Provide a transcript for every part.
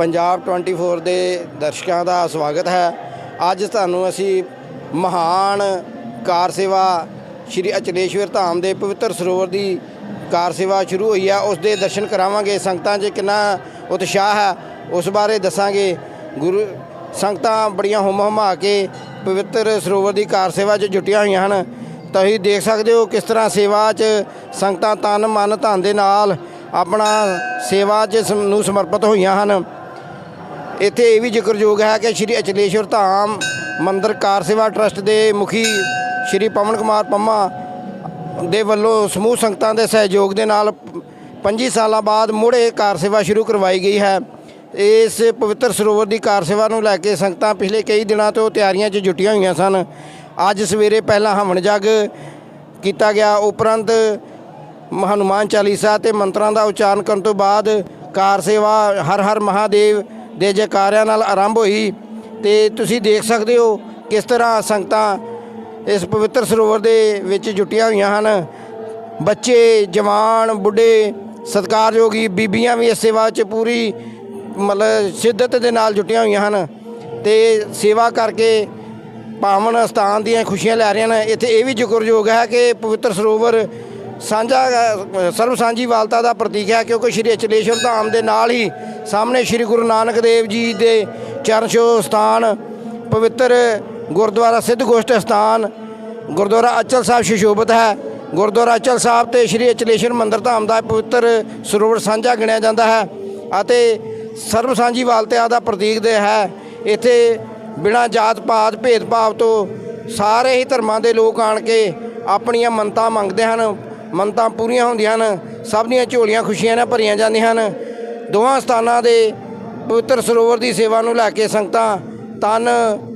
ਪੰਜਾਬ 24 ਦੇ ਦਰਸ਼ਕਾਂ ਦਾ ਸਵਾਗਤ ਹੈ। ਅੱਜ ਤੁਹਾਨੂੰ ਅਸੀਂ ਮਹਾਨ ਕਾਰ ਸੇਵਾ ਸ਼੍ਰੀ ਅਚਲੇਸ਼ਵਰ ਧਾਮ ਦੇ ਪਵਿੱਤਰ ਸਰੋਵਰ ਦੀ ਕਾਰ ਸੇਵਾ ਸ਼ੁਰੂ ਹੋਈ ਹੈ ਉਸ ਦੇ ਦਰਸ਼ਨ ਕਰਾਵਾਂਗੇ। ਸੰਗਤਾਂ 'ਚ ਕਿੰਨਾ ਉਤਸ਼ਾਹ ਹੈ, ਉਸ ਬਾਰੇ ਦੱਸਾਂਗੇ। ਗੁਰੂ, ਸੰਗਤਾਂ ਬੜੀਆਂ ਹੁਮ ਹੁਮਾ ਕੇ ਪਵਿੱਤਰ ਸਰੋਵਰ ਦੀ ਕਾਰ ਸੇਵਾ 'ਚ ਜੁਟੀਆਂ ਹੋਈਆਂ ਹਨ। ਤੁਸੀਂ ਦੇਖ ਸਕਦੇ ਹੋ ਕਿਸ ਤਰ੍ਹਾਂ ਸੇਵਾ 'ਚ ਸੰਗਤਾਂ ਤਨ ਮਨ ਧਨ ਦੇ ਨਾਲ ਆਪਣਾ ਸੇਵਾ 'ਚ ਸਮ- ਨੂੰ ਸਮਰਪਿਤ ਹੋਈਆਂ ਹਨ। ਇੱਥੇ ਇਹ ਵੀ ਜ਼ਿਕਰਯੋਗ ਹੈ ਕਿ ਸ਼੍ਰੀ ਅਚਲੇਸ਼ਵਰ ਧਾਮ ਮੰਦਿਰ ਕਾਰ ਸੇਵਾ ਟਰਸਟ ਦੇ ਮੁਖੀ ਸ਼੍ਰੀ ਪਵਨ ਕੁਮਾਰ ਪੰਮਾ ਦੇ ਵੱਲੋਂ ਸਮੂਹ ਸੰਗਤਾਂ ਦੇ ਸਹਿਯੋਗ ਦੇ ਨਾਲ 25 ਸਾਲਾਂ ਬਾਅਦ ਮੁੜ ਇਹ ਕਾਰ ਸੇਵਾ ਸ਼ੁਰੂ ਕਰਵਾਈ ਗਈ ਹੈ। ਇਸ ਪਵਿੱਤਰ ਸਰੋਵਰ ਦੀ ਕਾਰ ਸੇਵਾ ਨੂੰ ਲੈ ਕੇ ਸੰਗਤਾਂ ਪਿਛਲੇ ਕਈ ਦਿਨਾਂ ਤੋਂ ਤਿਆਰੀਆਂ 'ਚ ਜੁਟੀਆਂ ਹੋਈਆਂ ਸਨ। ਅੱਜ ਸਵੇਰੇ ਪਹਿਲਾਂ ਹਵਨ ਜਗ ਕੀਤਾ ਗਿਆ। ਉਪਰੰਤ ਹਨੂਮਾਨ ਚਾਲੀਸਾ ਤੇ ਮੰਤਰਾਂ ਦਾ ਉਚਾਰਨ ਕਰਨ ਤੋਂ ਬਾਅਦ ਕਾਰ ਸੇਵਾ ਹਰ ਹਰ ਮਹਾਦੇਵ ਦੇ ਜੈਕਾਰਿਆਂ ਨਾਲ ਆਰੰਭ ਹੋਈ ਤੇ ਤੁਸੀਂ ਦੇਖ ਸਕਦੇ ਹੋ ਕਿਸ ਤਰ੍ਹਾਂ ਸੰਗਤਾਂ ਇਸ ਪਵਿੱਤਰ ਸਰੋਵਰ ਦੇ ਵਿੱਚ ਜੁਟੀਆਂ ਹੋਈਆਂ ਹਨ। ਬੱਚੇ, ਜਵਾਨ, ਬੁੱਢੇ, ਸਤਿਕਾਰਯੋਗੀ ਬੀਬੀਆਂ ਵੀ ਇਸ ਸੇਵਾ 'ਚ ਪੂਰੀ ਮਤਲਬ ਸ਼ਿੱਦਤ ਦੇ ਨਾਲ ਜੁਟੀਆਂ ਹੋਈਆਂ ਹਨ ਤੇ ਸੇਵਾ ਕਰਕੇ ਪਾਵਨ ਸਥਾਨ ਦੀਆਂ ਖੁਸ਼ੀਆਂ ਲੈ ਰਹੀਆਂ ਨੇ। ਇੱਥੇ ਇਹ ਵੀ ਜ਼ਿਕਰਯੋਗ ਹੈ ਕਿ ਪਵਿੱਤਰ ਸਰੋਵਰ ਸਾਂਝਾ ਸਰਬ ਸਾਂਝੀ ਵਾਲਤਾ ਦਾ ਪ੍ਰਤੀਕ ਹੈ, ਕਿਉਂਕਿ ਸ਼੍ਰੀ ਅਚਲੇਸ਼ਵਰ ਧਾਮ ਦੇ ਨਾਲ ਹੀ ਸਾਹਮਣੇ ਸ਼੍ਰੀ ਗੁਰੂ ਨਾਨਕ ਦੇਵ ਜੀ ਦੇ ਚਰਨ ਛੋਹ ਸਥਾਨ, ਪਵਿੱਤਰ ਗੁਰਦੁਆਰਾ ਸਿੱਧ ਗੋਸ਼ਟ ਸਥਾਨ, ਗੁਰਦੁਆਰਾ ਅਚਲ ਸਾਹਿਬ ਸ਼ਿਸ਼ੋਭਤ ਹੈ। ਗੁਰਦੁਆਰਾ ਅਚਲ ਸਾਹਿਬ ਤੇ ਸ਼੍ਰੀ ਅਚਲੇਸ਼ਵਰ ਮੰਦਿਰ ਧਾਮ ਦਾ ਪਵਿੱਤਰ ਸਰੋਵਰ ਸਾਂਝਾ ਗਿਣਿਆ ਜਾਂਦਾ ਹੈ ਅਤੇ ਸਰਬ ਸਾਂਝੀ ਵਾਲਤਾ ਦਾ ਪ੍ਰਤੀਕ ਦੇ ਹੈ। ਇੱਥੇ ਬਿਨਾਂ ਜਾਤ ਪਾਤ, ਭੇਦਭਾਵ ਤੋਂ ਸਾਰੇ ਹੀ ਧਰਮਾਂ ਦੇ ਲੋਕ ਆਣ ਕੇ ਆਪਣੀਆਂ ਮੰਨਤਾਂ ਮੰਗਦੇ ਹਨ। ਮੰਨਤਾਂ ਪੂਰੀਆਂ ਹੁੰਦੀਆਂ ਹਨ। ਸਭ ਦੀਆਂ ਝੋਲੀਆਂ ਖੁਸ਼ੀਆਂ ਨਾਲ ਭਰੀਆਂ ਜਾਂਦੀਆਂ ਹਨ। ਦੋਵਾਂ ਸਥਾਨਾਂ ਦੇ ਪਵਿੱਤਰ ਸਰੋਵਰ ਦੀ ਸੇਵਾ ਨੂੰ ਲੈ ਕੇ ਸੰਗਤਾਂ ਤਨ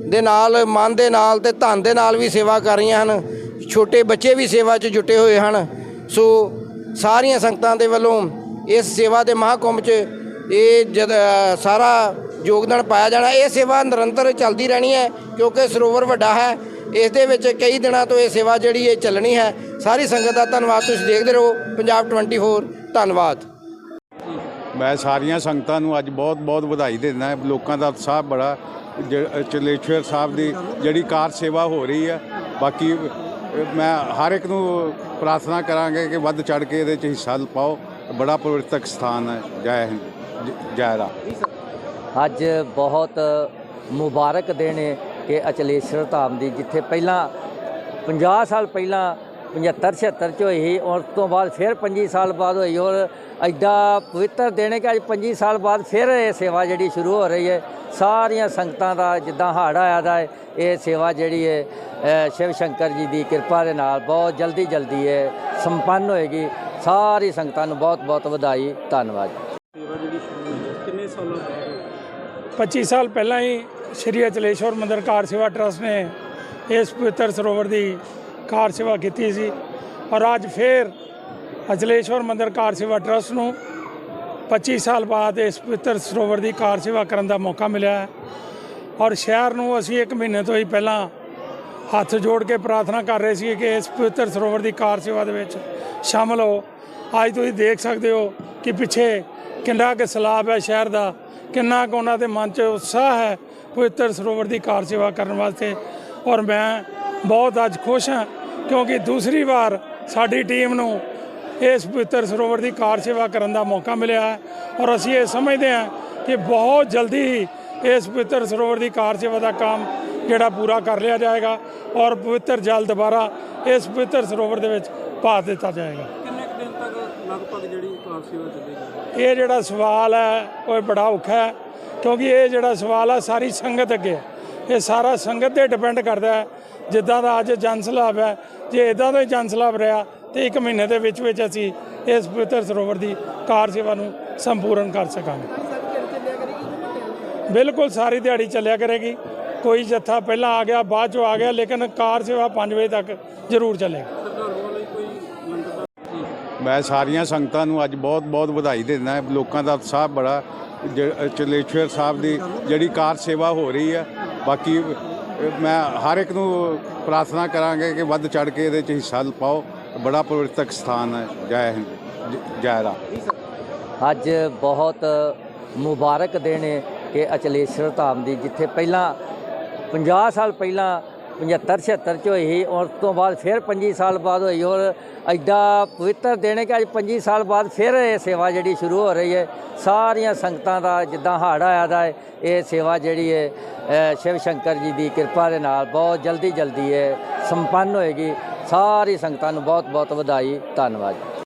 ਦੇ ਨਾਲ, ਮਨ ਦੇ ਨਾਲ ਤੇ ਧਨ ਦੇ ਨਾਲ ਵੀ ਸੇਵਾ ਕਰ ਰਹੀਆਂ ਹਨ। ਛੋਟੇ ਬੱਚੇ ਵੀ ਸੇਵਾ 'ਚ ਜੁਟੇ ਹੋਏ ਹਨ। ਸੋ ਸਾਰੀਆਂ ਸੰਗਤਾਂ ਦੇ ਵੱਲੋਂ ਇਸ ਸੇਵਾ ਦੇ ਮਹਾਕੁੰਭ 'ਚ ਇਹ ਜਦ ਸਾਰਾ ਯੋਗਦਾਨ ਪਾਇਆ ਜਾਣਾ। ਇਹ ਸੇਵਾ ਨਿਰੰਤਰ ਚੱਲਦੀ ਰਹਿਣੀ ਹੈ ਕਿਉਂਕਿ ਸਰੋਵਰ ਵੱਡਾ ਹੈ। ਇਸ ਦੇ ਵਿੱਚ ਕਈ ਦਿਨਾਂ ਤੋਂ ਇਹ ਸੇਵਾ ਜਿਹੜੀ ਇਹ ਚੱਲਣੀ ਹੈ। ਸਾਰੀ ਸੰਗਤ ਦਾ ਧੰਨਵਾਦ। ਤੁਸੀਂ ਦੇਖਦੇ ਰਹੋ। ਪੰਜਾਬ 24 ਧੰਨਵਾਦ। ਮੈਂ ਸਾਰੀਆਂ ਸੰਗਤਾਂ ਨੂੰ ਅੱਜ ਬਹੁਤ ਬਹੁਤ ਵਧਾਈ ਦਿੰਦਾ। ਹਾਂ ਲੋਕਾਂ ਦਾ ਉਤਸ਼ਾਹ ਬੜਾ। ਚਲੇਸ਼ਵਰ ਸਾਹਿਬ ਦੀ ਜਿਹੜੀ ਕਾਰ ਸੇਵਾ ਹੋ ਰਹੀ ਹੈ। ਬਾਕੀ ਮੈਂ ਹਰ ਇੱਕ ਨੂੰ ਪ੍ਰਾਰਥਨਾ ਕਰਾਂਗੇ ਕਿ ਵੱਧ ਚੜ ਕੇ ਇਹਦੇ 'ਚ ਹਿੱਸਾ ਪਾਓ। ਬੜਾ ਪਵਿੱਤਰ ਸਥਾਨ ਹੈ। ਜੈ ਹਿੰਦ। ਜ- ਜੈ ਰਾਮ। ਅੱਜ ਬਹੁਤ ਮੁਬਾਰਕ ਦਿਨ ਹੈ ਕਿ ਅਚਲੇਸ਼ਵਰ ਧਾਮ ਦੀ, ਜਿੱਥੇ ਪਹਿਲਾਂ 50 ਸਾਲ ਪਹਿਲਾਂ 75 76 ਚ ਹੋਈ ਸੀ, ਔਰ ਉਸ ਤੋਂ ਬਾਅਦ ਫਿਰ 25 ਸਾਲ ਬਾਅਦ ਹੋਈ, ਔਰ ਐਡਾ ਪਵਿੱਤਰ ਦਿਨ ਹੈ ਕਿ ਅੱਜ 25 ਸਾਲ ਬਾਅਦ ਫਿਰ ਇਹ ਸੇਵਾ ਜਿਹੜੀ ਸ਼ੁਰੂ ਹੋ ਰਹੀ ਹੈ। ਸਾਰੀਆਂ ਸੰਗਤਾਂ ਦਾ ਜਿੱਦਾਂ ਹਾੜ ਆਇਆ ਦਾ ਇਹ ਸੇਵਾ ਜਿਹੜੀ ਹੈ ਸ਼ਿਵ ਸ਼ੰਕਰ ਜੀ ਦੀ ਕਿਰਪਾ ਦੇ ਨਾਲ ਬਹੁਤ ਜਲਦੀ ਜਲਦੀ ਇਹ ਸੰਪੰਨ ਹੋਏਗੀ। ਸਾਰੀ ਸੰਗਤਾਂ ਨੂੰ ਬਹੁਤ ਬਹੁਤ ਵਧਾਈ, ਧੰਨਵਾਦ। 25 ਸਾਲ ਪਹਿਲਾਂ ਹੀ ਸ਼੍ਰੀ ਅਚਲੇਸ਼ਵਰ ਮੰਦਿਰ ਕਾਰ ਸੇਵਾ ਟਰਸਟ ਨੇ ਇਸ ਪਵਿੱਤਰ ਸਰੋਵਰ ਦੀ ਕਾਰ ਸੇਵਾ ਕੀਤੀ ਸੀ ਔਰ ਅੱਜ ਫੇਰ ਅਚਲੇਸ਼ਵਰ ਮੰਦਿਰ ਕਾਰ ਸੇਵਾ ਟਰਸਟ ਨੂੰ 25 ਸਾਲ ਬਾਅਦ ਇਸ ਪਵਿੱਤਰ ਸਰੋਵਰ ਦੀ ਕਾਰ ਸੇਵਾ ਕਰਨ ਦਾ ਮੌਕਾ ਮਿਲਿਆ ਹੈ। ਔਰ ਸ਼ਹਿਰ ਨੂੰ ਅਸੀਂ ਇੱਕ ਮਹੀਨੇ ਤੋਂ ਹੀ ਪਹਿਲਾਂ ਹੱਥ ਜੋੜ ਕੇ ਪ੍ਰਾਰਥਨਾ ਕਰ ਰਹੇ ਸੀ ਕਿ ਇਸ ਪਵਿੱਤਰ ਸਰੋਵਰ ਦੀ ਕਾਰ ਸੇਵਾ ਦੇ ਵਿੱਚ ਸ਼ਾਮਲ ਹੋ। ਅੱਜ ਤੁਸੀਂ ਦੇਖ ਸਕਦੇ ਹੋ ਕਿ ਪਿੱਛੇ ਕਿੰਨਾ ਕੁ ਸਲਾਬ ਹੈ ਸ਼ਹਿਰ ਦਾ, ਕਿੰਨਾ ਕੁ ਉਹਨਾਂ ਦੇ ਮਨ 'ਚ ਉਤਸ਼ਾਹ ਹੈ ਪਵਿੱਤਰ ਸਰੋਵਰ ਦੀ ਕਾਰ ਸੇਵਾ ਕਰਨ ਵਾਸਤੇ ਔਰ ਮੈਂ ਬਹੁਤ ਅੱਜ ਖੁਸ਼ ਹਾਂ ਕਿਉਂਕਿ ਦੂਸਰੀ ਵਾਰ ਸਾਡੀ ਟੀਮ ਨੂੰ ਇਸ ਪਵਿੱਤਰ ਸਰੋਵਰ ਦੀ ਕਾਰ ਸੇਵਾ ਕਰਨ ਦਾ ਮੌਕਾ ਮਿਲਿਆ ਹੈ ਔਰ ਅਸੀਂ ਇਹ ਸਮਝਦੇ ਹਾਂ ਕਿ ਬਹੁਤ ਜਲਦੀ ਹੀ ਇਸ ਪਵਿੱਤਰ ਸਰੋਵਰ ਦੀ ਕਾਰ ਸੇਵਾ ਦਾ ਕੰਮ ਜਿਹੜਾ ਪੂਰਾ ਕਰ ਲਿਆ ਜਾਏਗਾ ਔਰ ਪਵਿੱਤਰ ਜਲ ਦੁਬਾਰਾ ਇਸ ਪਵਿੱਤਰ ਸਰੋਵਰ ਦੇ ਵਿੱਚ ਪਾ ਦਿੱਤਾ ਜਾਏਗਾ। ਕਿੰਨੇ ਕੁ ਦਿਨ ਤੱਕ ਲਗਭਗ ਜਿਹੜੀ ਕਾਰ ਸੇਵਾ ਚੱਲੇਗੀ ਇਹ ਜਿਹੜਾ ਸਵਾਲ ਹੈ ਉਹ ਬੜਾ ਔਖਾ ਹੈ। ਕਿਉਂਕਿ ਇਹ ਜਿਹੜਾ ਸਵਾਲ ਆ, ਸਾਰੀ ਸੰਗਤ ਅੱਗੇ ਇਹ ਸਾਰਾ ਸੰਗਤ ਤੇ ਡਿਪੈਂਡ ਕਰਦਾ ਹੈ। ਜਿੱਦਾਂ ਦਾ ਅੱਜ ਜਨ ਸਲਾਬ ਹੈ, ਜੇ ਇਦਾਂ ਦਾ ਹੀ ਜਨ ਸਲਾਬ ਰਿਹਾ, ਤੇ ਇੱਕ ਮਹੀਨੇ ਦੇ ਵਿੱਚ ਵਿੱਚ ਅਸੀਂ ਇਸ ਪਵਿੱਤਰ ਸਰੋਵਰ ਦੀ ਕਾਰ ਸੇਵਾ ਨੂੰ ਸੰਪੂਰਨ ਕਰ ਸਕਾਂਗੇ। ਬਿਲਕੁਲ ਸਾਰੀ ਦਿਹਾੜੀ ਚੱਲਿਆ ਕਰੇਗੀ। ਕੋਈ ਜੱਥਾ ਪਹਿਲਾਂ ਆ ਗਿਆ, ਬਾਅਦ ਚੋਂ ਆ ਗਿਆ, ਲੇਕਿਨ ਕਾਰ ਸੇਵਾ 5 ਵਜੇ ਤੱਕ ਜ਼ਰੂਰ ਚੱਲੇਗੀ। ਮੈਂ ਸਾਰੀਆਂ ਸੰਗਤਾਂ ਨੂੰ ਅੱਜ ਬਹੁਤ ਬਹੁਤ ਵਧਾਈ ਦਿੰਦਾ। ਲੋਕਾਂ ਦਾ ਉਤਸ਼ਾਹ ਬੜਾ ਚਲੇਸ਼ਵਰ ਸਾਹਿਬ ਦੀ ਜਿਹੜੀ ਕਾਰ ਸੇਵਾ ਹੋ ਰਹੀ ਹੈ ਬਾਕੀ ਮੈਂ ਹਰ ਇੱਕ ਨੂੰ ਪ੍ਰਾਰਥਨਾ ਕਰਾਂਗੇ ਕਿ ਵੱਧ ਚੜ ਕੇ ਇਹਦੇ 'ਚ ਹਿੱਸਾ ਪਾਓ। ਬੜਾ ਪਵਿੱਤਰ ਸਥਾਨ ਹੈ। ਜੈ ਹਿੰਦ, ਜ- ਜੈ ਰਾਮ। ਅੱਜ ਬਹੁਤ ਮੁਬਾਰਕ ਦਿਨ ਹੈ ਕਿ ਅਚਲੇਸ਼ਵਰ ਧਾਮ ਦੀ ਜਿੱਥੇ ਪਹਿਲਾਂ 50 ਸਾਲ ਪਹਿਲਾਂ 75 76 ਚ ਹੋਈ ਸੀ, ਉਸ ਤੋਂ ਬਾਅਦ ਫਿਰ 25 ਸਾਲ ਬਾਅਦ ਹੋਈ ਔਰ ਐਡਾ ਪਵਿੱਤਰ ਦਿਨ ਹੈ ਕਿ ਅੱਜ 25 ਸਾਲ ਬਾਅਦ ਫਿਰ ਇਹ ਸੇਵਾ ਜਿਹੜੀ ਸ਼ੁਰੂ ਹੋ ਰਹੀ ਹੈ, ਸਾਰੀਆਂ ਸੰਗਤਾਂ ਦਾ ਜਿੱਦਾਂ ਹਾੜ ਆਇਆ ਦਾ ਇਹ ਸੇਵਾ ਜਿਹੜੀ ਹੈ ਸ਼ਿਵ ਸ਼ੰਕਰ ਜੀ ਦੀ ਕਿਰਪਾ ਦੇ ਨਾਲ ਬਹੁਤ ਜਲਦੀ ਜਲਦੀ ਇਹ ਸੰਪੰਨ ਹੋਏਗੀ, ਸਾਰੀ ਸੰਗਤਾਂ ਨੂੰ ਬਹੁਤ ਬਹੁਤ ਵਧਾਈ, ਧੰਨਵਾਦ।